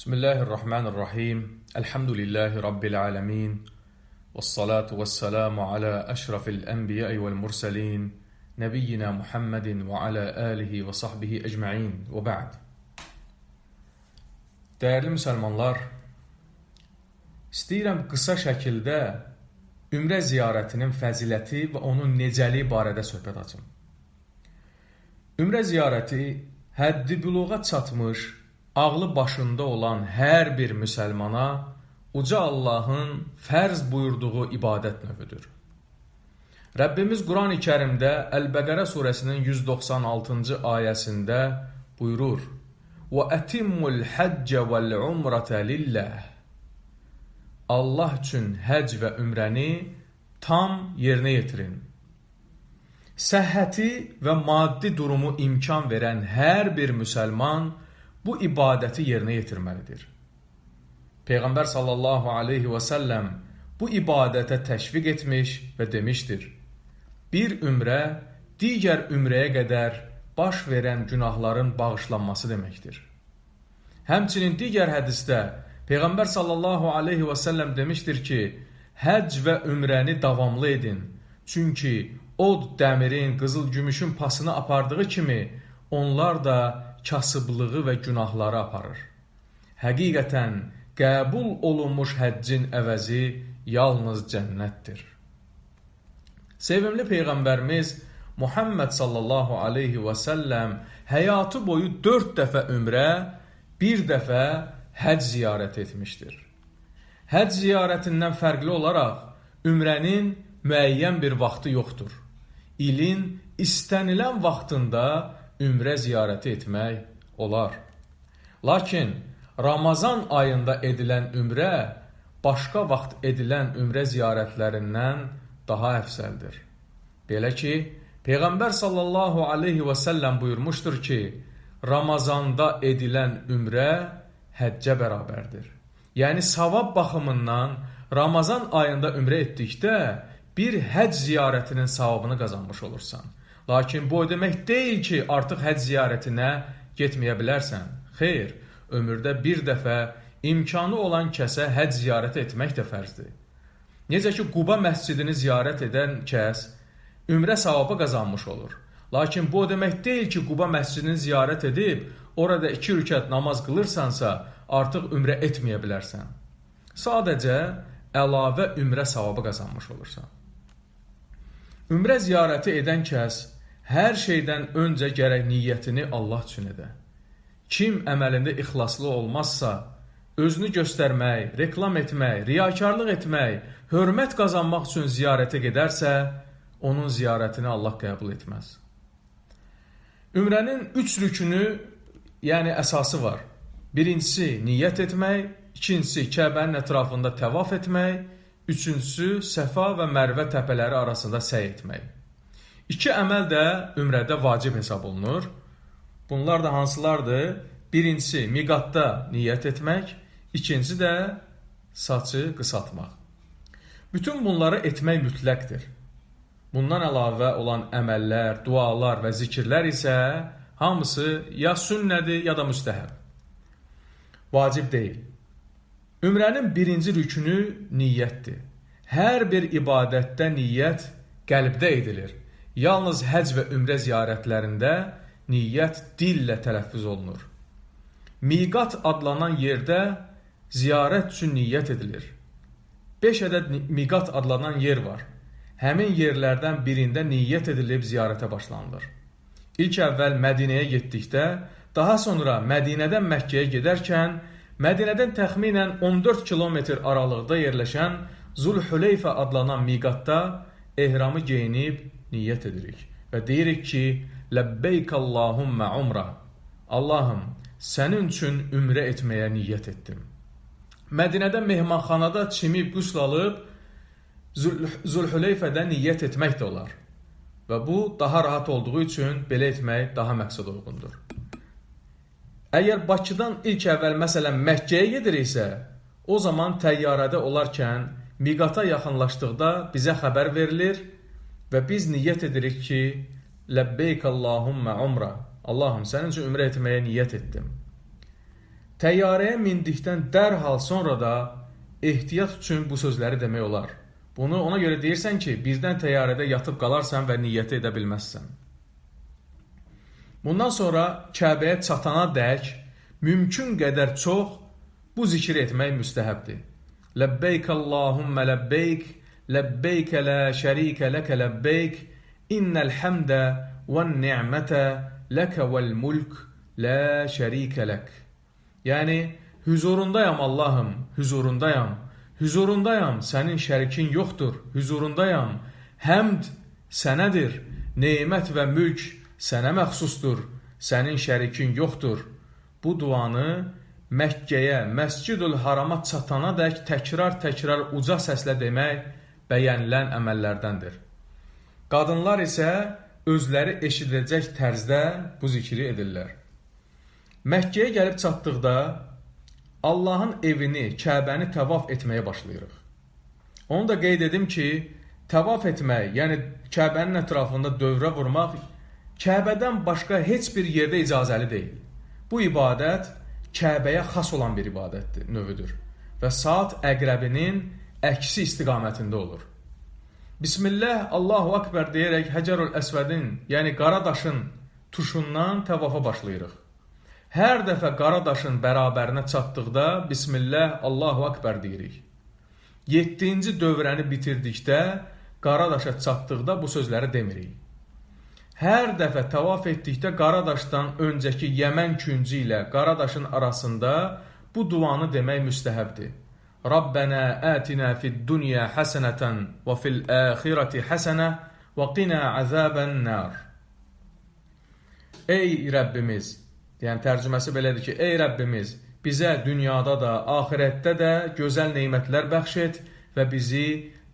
بسم الله الرحمن الرحيم الحمد لله رب العالمين والصلاة والسلام على أشرف الأنبياء والمرسلين نبينا محمد وعلى آله وصحبه أجمعين وبعد Değerli müsəlmanlar, istəyirəm qısa şəkildə ümrə ziyarətinin fəziləti və onun necəliyi barədə söhbət açım. Ümrə ziyarəti həddi büluğa çatmış, ağlı başında olan hər bir müsəlmana uca Allahın fərz buyurduğu ibadət növüdür. Rəbbimiz Quran-ı Kərimdə Əl-Bəqərə surəsinin 196-cı ayəsində buyurur: "Və etimmul həcce vel umrata lillah." Allah üçün həcc və ümrəni tam yerinə yetirin. Səhhəti və maddi durumu imkan verən hər bir müsəlman bu ibadəti yerinə yetirməlidir. Peyğəmbər sallallahu aleyhi və səlləm bu ibadətə təşviq etmiş və demişdir: Bir ümrə digər ümrəyə qədər baş verən günahların bağışlanması deməkdir. Həmçinin digər hədisdə Peyğəmbər sallallahu aleyhi və səlləm demişdir ki, həcc və ümrəni davamlı edin. Çünki od dəmirin, qızıl gümüşün pasını apardığı kimi onlar da kasıblığı və günahları aparır. Həqiqətən qəbul olunmuş həccin əvəzi yalnız cənnətdir. Sevimli Peyğəmbərimiz Muhammed sallallahu aleyhi və səlləm həyatı boyu dörd dəfə ümrə, bir dəfə həcc ziyarət etmişdir. Həcc ziyarətindən fərqli olaraq ümrənin müəyyən bir vaxtı yoxdur. İlin istənilən vaxtında ümrə ziyarəti etmək olar. Lakin Ramazan ayında edilən ümrə başqa vaxt edilən ümrə ziyarətlərindən daha əfsəldir. Belə ki, Peyğəmbər sallallahu aleyhi və səlləm buyurmuşdur ki, Ramazanda edilən ümrə həccə bərabərdir. Yəni savab baxımından Ramazan ayında ümrə etdikdə bir həcc ziyarətinin savabını qazanmış olursan. Lakin bu o demək deyil ki, artıq həcc ziyarətinə getməyə bilərsən. Xeyr, ömürdə bir dəfə imkanı olan kəsə həcc ziyarəti etmək də fərzdir. Necə ki, Quba məscidini ziyarət edən kəs ümrə savabı qazanmış olur. Lakin bu o demək deyil ki, Quba məscidini ziyarət edib, orada iki rükət namaz qılırsansa, artıq ümrə etməyə bilərsən. Sadəcə əlavə ümrə savabı qazanmış olursan. Ümrə ziyarəti edən kəs hər şeydən öncə gərək niyyətini Allah üçün edə. Kim əməlində ixlaslı olmazsa, özünü göstərmək, reklam etmək, riyakarlıq etmək, hörmət qazanmaq üçün ziyarətə gedərsə, onun ziyarətini Allah qəbul etməz. Ümrənin üç rükünü, yəni əsası var. Birincisi niyyət etmək, ikincisi Kəbənin ətrafında təvaf etmək, üçüncüsü Səfa və Mərvə təpələri arasında səy etmək. İki əməl də ümrədə vacib hesab olunur. Bunlar da hansılardır? Birincisi miqatda niyyət etmək, ikincisi də saçı qısaltmaq. Bütün bunları etmək mütləqdir. Bundan əlavə olan əməllər, dualar və zikirlər isə hamısı ya sünnədir, ya da müstəhəb. Vacib deyil. Ümrənin birinci rükünü niyyətdir. Hər bir ibadətdə niyyət qəlbdə edilir. Yalnız həcc və ümrə ziyarətlərində niyyət dillə tələffüz olunur. Miqat adlanan yerdə ziyarət üçün niyyət edilir. 5 ədəd miqat adlanan yer var həmin yerlərdən birində niyyət edilib ziyarətə başlanılır. İlk əvvəl Mədinəyə getdikdə, daha sonra Mədinədən Məkkəyə gedərkən Mədinədən təxminən 14 kilometr aralıqda yerləşən Zulhüleyfə adlanan miqatda ehramı geyinib niyyət edirik və deyirik ki, Ləbbeyk Allahumma umra. Allahım, sənin üçün ümrə etməyə niyyət etdim. Mədinədə mehmanxanada çimib qüsl alıb Zülhüleyfədə niyyət etmək də olar. Və bu daha rahat olduğu üçün belə etmək daha məqsəd uyğundur. Əgər Bakıdan ilk əvvəl məsələn Məkkəyə gediriksə, o zaman təyyarədə olarkən miqata yaxınlaşdıqda bizə xəbər verilir və biz niyyət edirik ki, Ləbbeyk Allahumma umra. Allahım, sənin üçün ümrə etməyə niyyət etdim. Təyyarəyə mindikdən dərhal sonra da ehtiyat üçün bu sözləri demək olar. Bunu ona görə deyirsən ki, birdən təyyarədə yatıb qalarsan və niyyət edə. Bundan sonra Kəbəyə çatana dək mümkün qədər çox bu zikir etmək müstəhəbdir. Ləbbeyk Allahumma ləbbeyk, ləbbeyk la şərikə ləkə ləbbeyk, innəl həmdə və ni'mətə ləkə vəl mulk la şərikə lək. Yəni, huzurundayam Allahım, huzurundayam, huzurundayam, sənin şərikin yoxdur, huzurundayam, həmd sənədir, neymət və mülk sənə məxsusdur, sənin şərikin yoxdur. Bu duanı Məkkəyə, Məscidül Harama çatana dək təkrar-təkrar uca səslə demək bəyənilən əməllərdəndir. Qadınlar isə özləri eşidiləcək tərzdə bu zikri edirlər. Məkkəyə gəlib çatdıqda Allahın evini, Kəbəni təvaf etməyə başlayırıq. Onu da qeyd edim ki, təvaf etmək, yəni Kəbənin ətrafında dövrə vurmaq Kəbədən başqa heç bir yerdə icazəli deyil. Bu ibadət Kəbəyə xas olan bir ibadətdir, növüdür və saat əqrəbinin əksi istiqamətində olur. Bismillah, Allahu Akbar deyərək Həcərül Əsvədin, yəni qara daşın tuşundan təvafa başlayırıq. Hər dəfə qara daşın bərabərinə çatdıqda Bismillah, Allahu Akbar deyirik. 7-ci dövrəni bitirdikdə qara çatdıqda bu sözləri demirik. Hər dəfə tavaf etdikdə Qaradaşdan öncəki Yəmən küncü ilə Qaradaşın arasında bu duanı demək müstəhəbdir. Rabbənə ətinə fid-dunya həsənətən və fil-əxirəti həsənə və qina əzəbən nar. Ey Rəbbimiz, yəni tərcüməsi belədir ki, ey Rəbbimiz, bizə dünyada da, axirətdə də gözəl nemətlər bəxş et və bizi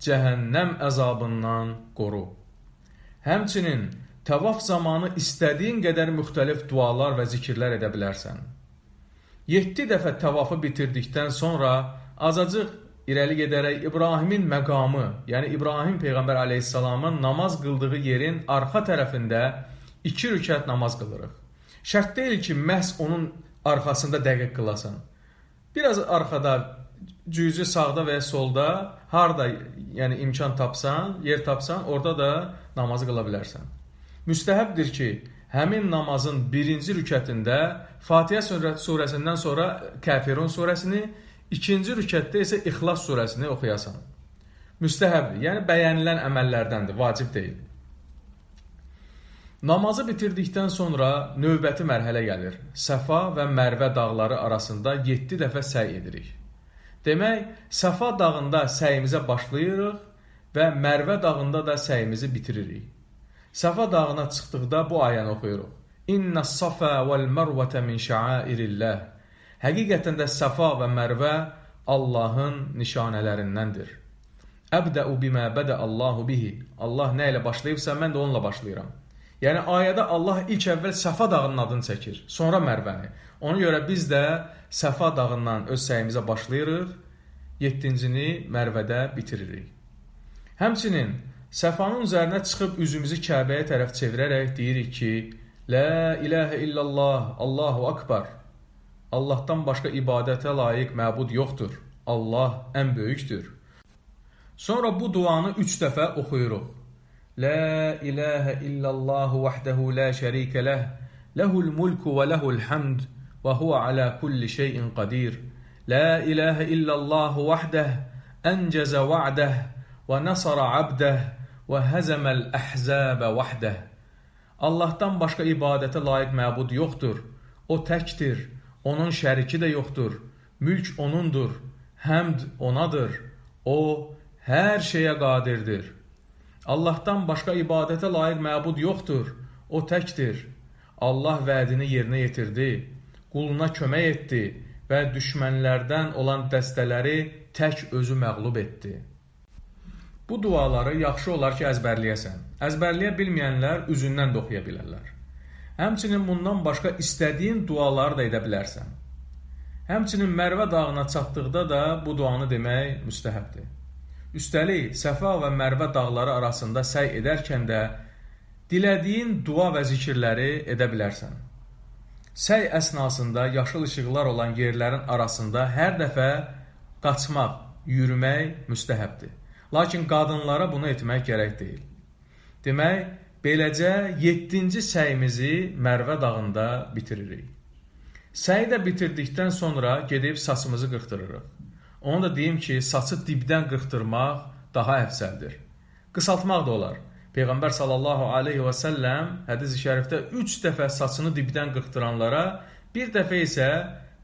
cəhənnəm əzabından qoru. Həmçinin Təvaf zamanı istədiyin qədər müxtəlif dualar və zikirlər edə bilərsən. 7 dəfə təvafı bitirdikdən sonra azacıq irəli gedərək İbrahimin məqamı, yəni İbrahim peyğəmbər əleyhissalamın namaz qıldığı yerin arxa tərəfində 2 rükət namaz qılırıq. Şərt deyil ki, məhz onun arxasında dəqiq qılasan. Biraz arxada, cüzü sağda və solda, harda yəni imkan tapsan, yer tapsan, orada da namazı qıla bilərsən. Müstəhəbdir ki, həmin namazın birinci rükətində Fatihə surəsindən sonra Kəfirun surəsini, ikinci rükətdə isə İxlas surəsini oxuyasan. Müstəhəbdir, yəni bəyənilən əməllərdəndir, vacib deyil. Namazı bitirdikdən sonra növbəti mərhələ gəlir. Səfa və Mərvə dağları arasında 7 dəfə səy edirik. Demək, Səfa dağında səyimizə başlayırıq və Mərvə dağında da səyimizi bitiririk. Səfa dağına çıxdıqda bu ayəni oxuyuruq. İnna safa vel mervete min şa'airillah. Həqiqətən də Səfa və Mərvə Allahın nişanələrindəndir. Əbdəu bimə bədə Allahu bihi. Allah nə ilə başlayıbsa, mən də onunla başlayıram. Yəni ayədə Allah ilk əvvəl Səfa dağının adını çəkir, sonra Mərvəni. Ona görə biz də Səfa dağından öz səyimizə başlayırıq, 7-cini Mərvədə bitiririk. Həmçinin Səfanın üzərinə çıxıb üzümüzü Kəbəyə tərəf çevirərək deyirik ki, La ilahə illallah, Allahu akbar. Allahdan başqa ibadətə layiq məbud yoxdur. Allah ən böyükdür. Sonra bu duanı 3 dəfə oxuyuruq. La ilahə illallah vahdehu la şərikə ləh, lehul mulku və lehul hamd və huwa ala kulli şeyin qadir. La ilahə illallah vahdeh əncəzə va'deh və nasara abdeh və həzəməl əhzəbə vahdə. Allahdan başqa ibadətə layiq məbud yoxdur. O təkdir, onun şəriki də yoxdur. Mülk onundur, həmd onadır. O hər şeyə qadirdir. Allahdan başqa ibadətə layiq məbud yoxdur. O təkdir. Allah vədini yerinə yetirdi. Quluna kömək etdi və düşmənlərdən olan dəstələri tək özü məğlub etdi. Bu duaları yaxşı olar ki, əzbərləyəsən. Əzbərləyə bilməyənlər üzündən də oxuya bilərlər. Həmçinin bundan başqa istədiyin duaları da edə bilərsən. Həmçinin Mərvə dağına çatdıqda da bu duanı demək müstəhəbdir. Üstəlik, Səfa və Mərvə dağları arasında səy edərkən də dilədiyin dua və zikirləri edə bilərsən. Səy əsnasında yaşıl işıqlar olan yerlərin arasında hər dəfə qaçmaq, yürümək müstəhəbdir. Lakin qadınlara bunu etmək gərək deyil. Demək, beləcə 7-ci səyimizi Mərvə dağında bitiririk. Səyi də bitirdikdən sonra gedib saçımızı qırxdırırıq. Onu da deyim ki, saçı dibdən qırxdırmaq daha əfsəldir. Qısaltmaq da olar. Peyğəmbər sallallahu aleyhi və səlləm hədis-i şərifdə 3 dəfə saçını dibdən qırxdıranlara, bir dəfə isə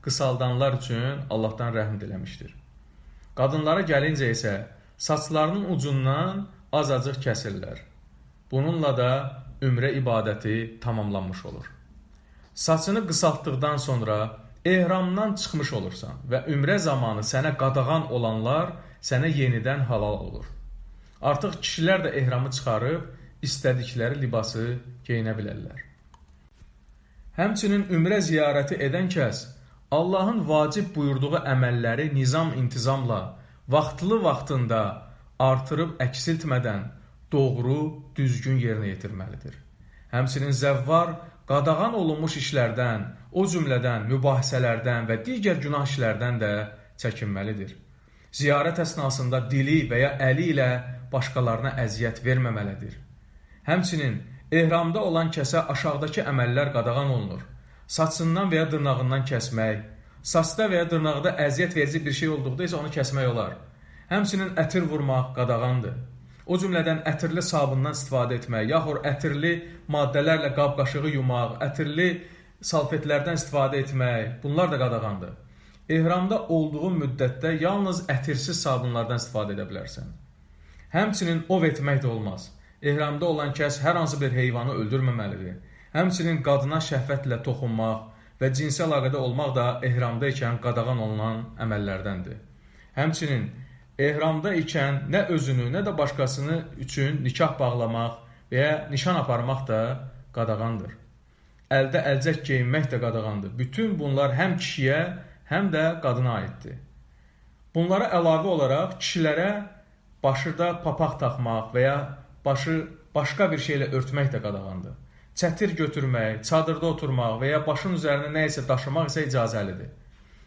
qısaldanlar üçün Allahdan rəhm diləmişdir. Qadınlara gəlincə isə saçlarının ucundan azacıq kəsirlər. Bununla da ümrə ibadəti tamamlanmış olur. Saçını qısaltdıqdan sonra ehramdan çıxmış olursan və ümrə zamanı sənə qadağan olanlar sənə yenidən halal olur. Artıq kişilər də ehramı çıxarıb istədikləri libası geyinə bilərlər. Həmçinin ümrə ziyarəti edən kəs Allahın vacib buyurduğu əməlləri nizam-intizamla, vaxtlı vaxtında artırıb əksiltmədən doğru, düzgün yerinə yetirməlidir. Həmçinin zəvvar qadağan olunmuş işlərdən, o cümlədən mübahisələrdən və digər günah işlərdən də çəkinməlidir. Ziyarət əsnasında dili və ya əli ilə başqalarına əziyyət verməməlidir. Həmçinin ehramda olan kəsə aşağıdakı əməllər qadağan olunur. Saçından və ya dırnağından kəsmək, saçda və ya dırnaqda əziyyət verici bir şey olduqda isə onu kəsmək olar. Həmçinin ətir vurmaq qadağandır. O cümlədən ətirli sabundan istifadə etmək, yaxud ətirli maddələrlə qab-qaşığı yumaq, ətirli salfetlərdən istifadə etmək, bunlar da qadağandır. Ehramda olduğun müddətdə yalnız ətirsiz sabunlardan istifadə edə bilərsən. Həmçinin ov etmək də olmaz. Ehramda olan kəs hər hansı bir heyvanı öldürməməlidir. Həmçinin qadına şəhvətlə toxunmaq və cinsi əlaqədə olmaq da ehramda ikən qadağan olunan əməllərdəndir. Həmçinin ehramda ikən nə özünü, nə də başqasını üçün nikah bağlamaq və ya nişan aparmaq da qadağandır. Əldə əlcək geyinmək də qadağandır. Bütün bunlar həm kişiyə, həm də qadına aiddir. Bunlara əlavə olaraq kişilərə başıda papaq taxmaq və ya başı başqa bir şeylə örtmək də qadağandır. Çətir götürmək, çadırda oturmaq və ya başın üzərinə nə isə daşımaq isə icazəlidir.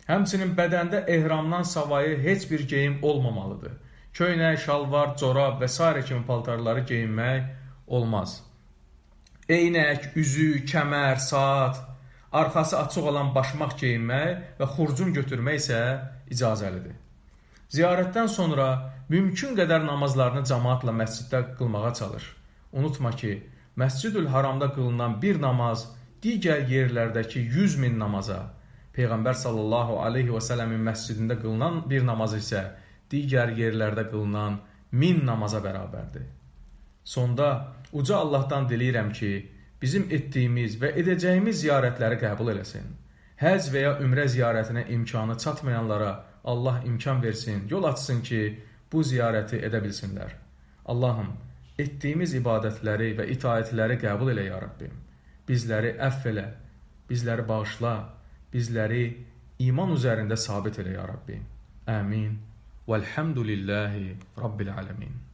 Həmçinin bədəndə ehramdan savayı heç bir geyim olmamalıdır. Köynək, şalvar, corab və s. kimi paltarları geyinmək olmaz. Eynək, üzük, kəmər, saat, arxası açıq olan başmaq geyinmək və xurcun götürmək isə icazəlidir. Ziyarətdən sonra mümkün qədər namazlarını cəmaatla məsciddə qılmağa çalış. Unutma ki, Məscidül Haramda qılınan bir namaz digər yerlərdəki 100 min namaza, Peyğəmbər sallallahu aleyhi və sələmin məscidində qılınan bir namaz isə digər yerlərdə qılınan min namaza bərabərdir. Sonda uca Allahdan diləyirəm ki, bizim etdiyimiz və edəcəyimiz ziyarətləri qəbul eləsin. Həc və ya ümrə ziyarətinə imkanı çatmayanlara Allah imkan versin, yol açsın ki, bu ziyarəti edə bilsinlər. Allahım, etdiyimiz ibadətləri və itaətləri qəbul elə ya Rabbim. Bizləri əfv elə, bizləri bağışla, bizləri iman üzərində sabit elə ya Rabbi. Amin. Velhamdülillahi Rabbil alemin.